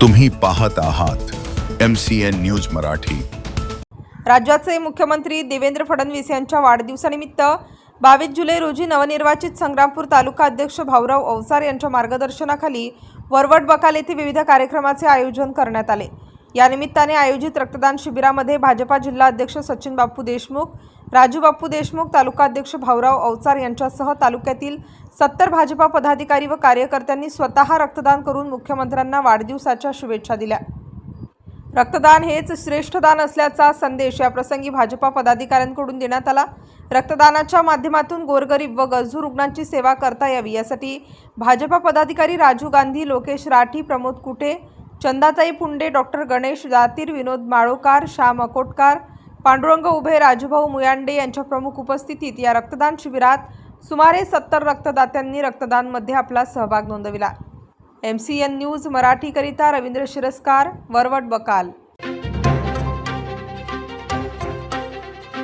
तुम्ही पाहत आहात M C N news Marathi. राज्याचे मुख्यमंत्री देवेंद्र फडणवीस यांच्या वाढदिवसानिमित्त बावीस जुलै रोजी नवनिर्वाचित संग्रामपूर तालुका अध्यक्ष भाऊराव अवसार यांच्या मार्गदर्शनाखाली वरवट बकाल येथे विविध कार्यक्रमाचे आयोजन करण्यात आले. या निमित्ताने आयोजित रक्तदान शिबिरामध्ये भाजपा जिल्हा अध्यक्ष सचिन बापू देशमुख राजू बापू देशमुख तालुका अध्यक्ष भाऊराव अवचार यांच्यासह तालुक्यातील सत्तर भाजपा पदाधिकारी व कार्यकर्त्यांनी स्वतः रक्तदान करून मुख्यमंत्र्यांना वाढदिवसाच्या शुभेच्छा दिल्या. रक्तदान हेच श्रेष्ठ दान असल्याचा संदेश या प्रसंगी भाजपा पदाधिकाऱ्यांकडून देण्यात आला. रक्तदानाच्या माध्यमातून गोरगरीब व गरजू रुग्णांची सेवा करता यावी यासाठी भाजपा पदाधिकारी राजू गांधी लोकेश राठी प्रमोद कुटे चंदाताई पुंडे डॉक्टर गणेश जातीर विनोद माळोकार श्याम अकोटकार पांडुरंग उभे राजूभाऊ मुयांडे यांच्या प्रमुख उपस्थितीत या रक्तदान शिबिरात सुमारे सत्तर रक्तदात्यांनी रक्तदानमध्ये आपला सहभाग नोंदविला. एम सी एन न्यूज मराठीकरिता रवींद्र शिरस्कार वरवट बकाल.